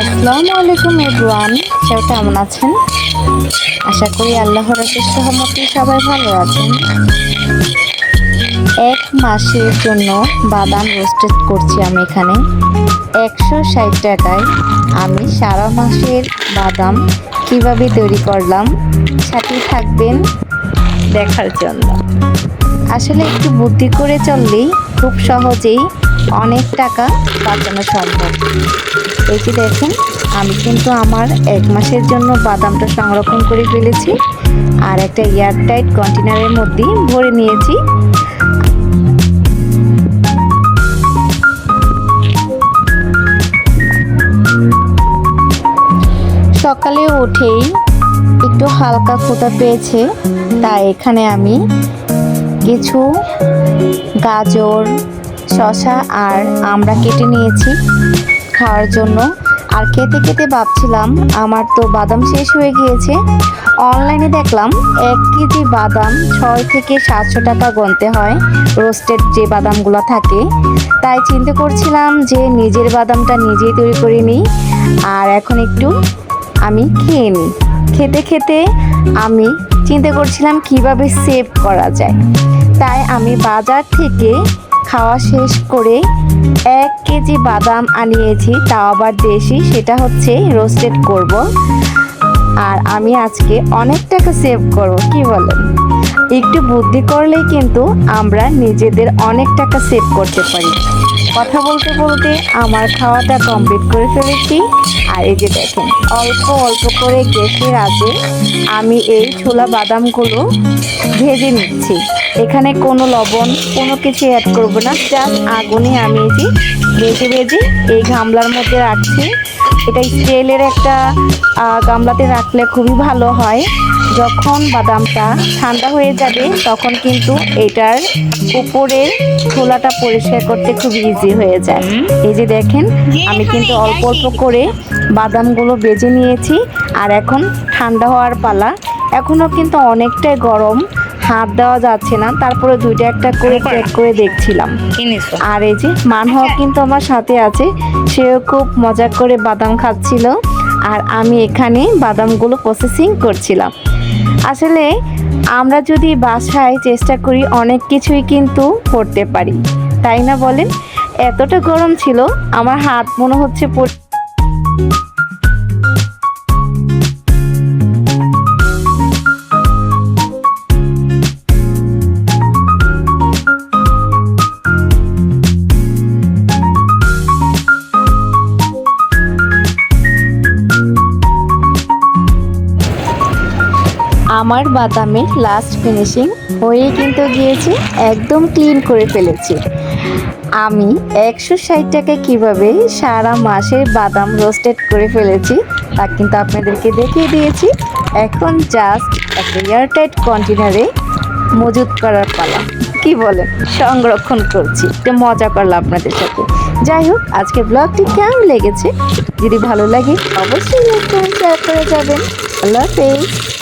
আসসালামু আলাইকুম এভরিওয়ান, সবাই কেমন আছেন? আশা করি আল্লাহর সহমতি সবাই ভালো আছেন। এক মাসের জন্য বাদাম রোস্টেড করছি আমি এখানে। একশো ষাট টাকায় আমি সারা মাসের বাদাম কীভাবে তৈরি করলাম সাথে থাকবেন দেখার জন্য। আসলে একটু বুদ্ধি করে চললেই খুব সহজেই অনেক টাকা বাঁচানো সম্ভব। এই যে দেখেন। আমি কিন্তু আমার এক মাসের জন্য বাদামটা সংরক্ষণ করে ফেলেছি আর একটা এয়ারটাইট কন্টেনারের মধ্যেই ভরে নিয়েছি। সকালে উঠেই একটু হালকা ক্ষুধা পেয়েছে, তাই এখানে আমি কিছু গাজর শশা আর আমরা কেটে নিয়েছি। খাওয়ার জন্য। আর খেতে খেতে ভাবছিলাম, আমার তো বাদাম শেষ হয়ে গিয়েছে। অনলাইনে দেখলাম, এক কেজি বাদাম ছয় থেকে সাতশো টাকা গনতে হয়, রোস্টেড যে বাদামগুলো থাকে। তাই চিন্তা করছিলাম যে নিজের বাদামটা নিজেই তৈরি করে নিই, আর এখন একটু আমি খেয়ে নিই। খেতে খেতে আমি চিন্তা করছিলাম কীভাবে সেভ করা যায়। তাই আমি বাজার থেকে খাওয়া শেষ করে এক কেজি বাদাম আনিয়েছি, তাও আবার দেশি, সেটা হচ্ছে রোস্টেড করব। আর আমি আজকে অনেক টাকা সেভ করব, কি বলেন? একটু বুদ্ধি করলেই কিন্তু আমরা নিজেদের অনেক টাকা সেভ করতে পারি। কথা বলতে বলতে আমার খাওয়াটা কমপ্লিট করে ফেলেছি। আর এই যে দেখেন, অল্প অল্প করে গ্যাসের আগে আমি এই ছোলা বাদামগুলো ভেজে নিচ্ছি। এখানে কোনো লবণ, কোনো কিছু অ্যাড করব না জাস্ট আগুনে আমি এটি ভেজে ভেজে এই গামলার মধ্যে রাখছি। এটা স্টিলের একটা গামলাতে রাখলে খুবই ভালো হয়। যখন বাদামটা ঠান্ডা হয়ে যাবে তখন কিন্তু এটার উপরের ছোলাটা পরিষ্কার করতে খুব ইজি হয়ে যায়। এই যে দেখেন আমি কিন্তু অল্প অল্প করে বাদামগুলো বেজে নিয়েছি আর এখন ঠান্ডা হওয়ার পালা। এখনও কিন্তু অনেকটাই গরম হাত দেওয়া যাচ্ছে না তারপরে দুইটা একটা করে চেক করে দেখছিলাম। আর এই যে মানহক কিন্তু আমার সাথে আছে সেও খুব মজা করে বাদাম খাচ্ছিল। আর আমি এখানে বাদামগুলো প্রসেসিং করছিলাম। আসলে আমরা যদি বাসায় চেষ্টা করি, অনেক কিছুই কিন্তু করতে পারি। তাই না বলেন? এতটা গরম ছিল, আমার হাত মনে হচ্ছে পুরো আমার বাদামের লাস্ট ফিনিশিং হয়ে কিন্তু গিয়েছে, একদম ক্লিন করে ফেলেছি। আমি একশো ষাট টাকায় কীভাবে সারা মাসের বাদাম রোস্টেড করে ফেলেছি, তা কিন্তু আপনাদেরকে দেখিয়ে দিয়েছি। এখন জাস্ট একটা এয়ারটাইট কন্টেনারে মজুত করার পালা। কি বলেন? সংরক্ষণ করছি। একটু মজা করলাম আপনাদের সাথে। যাই হোক, আজকে ব্লগটি কেমন লেগেছে, যদি ভালো লাগে অবশ্যই লাইক শেয়ার করে যাবেন। আল্লাহ হাফেজ।